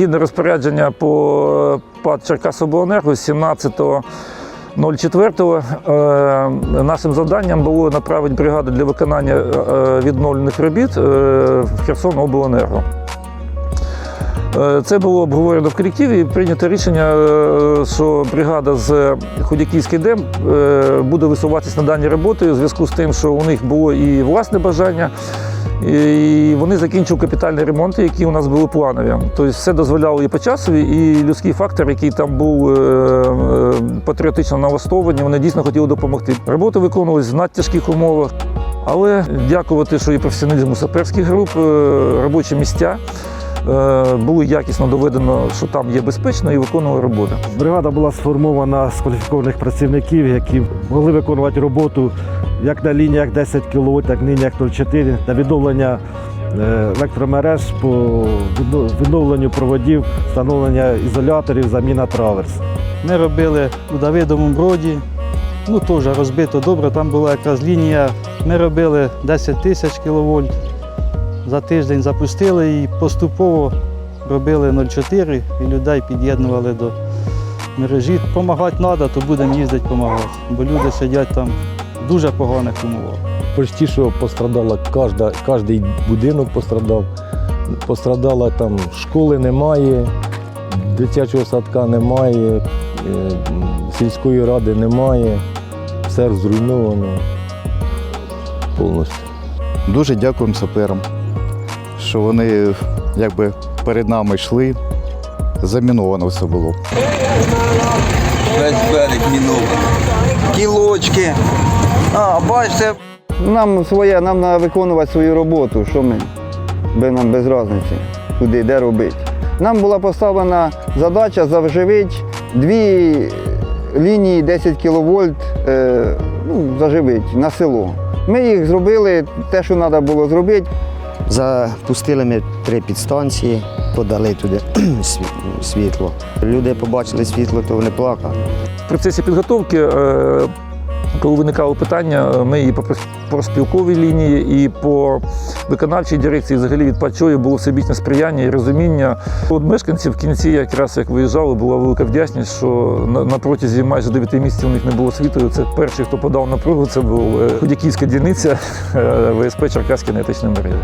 відповідне розпорядження по ПАД Черкасобленерго з 17.04 е, нашим завданням було направити бригаду для виконання е, відновлених робіт е, в Херсон обленерго. Е, Це було обговорено в колективі і прийнято рішення, що бригада з Худяківський ДЕМ буде висуватися на дані роботи у зв'язку з тим, що у них було і власне бажання, і вони закінчили капітальні ремонти, які у нас були планові. Тобто все дозволяло і по часові, і людський фактор, який там був е, е, патріотично налаштовані, вони дійсно хотіли допомогти. Роботи виконувалися в надтяжких умовах. Але дякувати, що і професіоналізму саперських груп, е, робочі місця було якісно доведено, що там є безпечно і виконували роботу. Бригада була сформована з кваліфікованих працівників, які могли виконувати роботу як на лініях 10 кВт, так на лініях 0,4 на відновлення е, електромереж по відновленню проводів, встановлення ізоляторів, заміна траверс. Ми робили у Давидовому броді, ну теж розбито добре, там була якраз лінія. Ми робили 10 тисяч кВт. За тиждень запустили і поступово робили 0,4 і людей під'єднували до мережі. Помагати треба, то будемо їздити допомагати, бо люди сидять там в дуже поганих умовах. Почти що пострадала кожна, кожний будинок пострадав. Пострадала там школи немає, дитячого садка немає, е, сільської ради немає, все зруйновано повністю. Дуже дякуємо саперам, що вони якби перед нами йшли. Заміновано все було. Весь берег мінований. Кілочки. А, бачите, Нам своє, нам треба виконувати свою роботу, що ми, би нам без різниці, куди, де робити. Нам була поставлена задача заживити дві лінії 10 кВт, е, ну, заживити на село. Ми їх зробили, те, що треба було зробити. Запустили ми три підстанції, подали туди світло. Люди побачили світло, то вони плакали. В процесі підготовки, е, коли виникало питання, е, ми і по проспілковій лінії, і по виконавчій дирекції взагалі від Пачої було всебічне сприяння і розуміння. От мешканців в кінці, якраз як виїжджали, була велика вдячність, що на, протязі майже 9 місяців у них не було світу. Це перший, хто подав напругу, це був е, Худяківська дільниця ВСП Черкаські енергетичні мережі.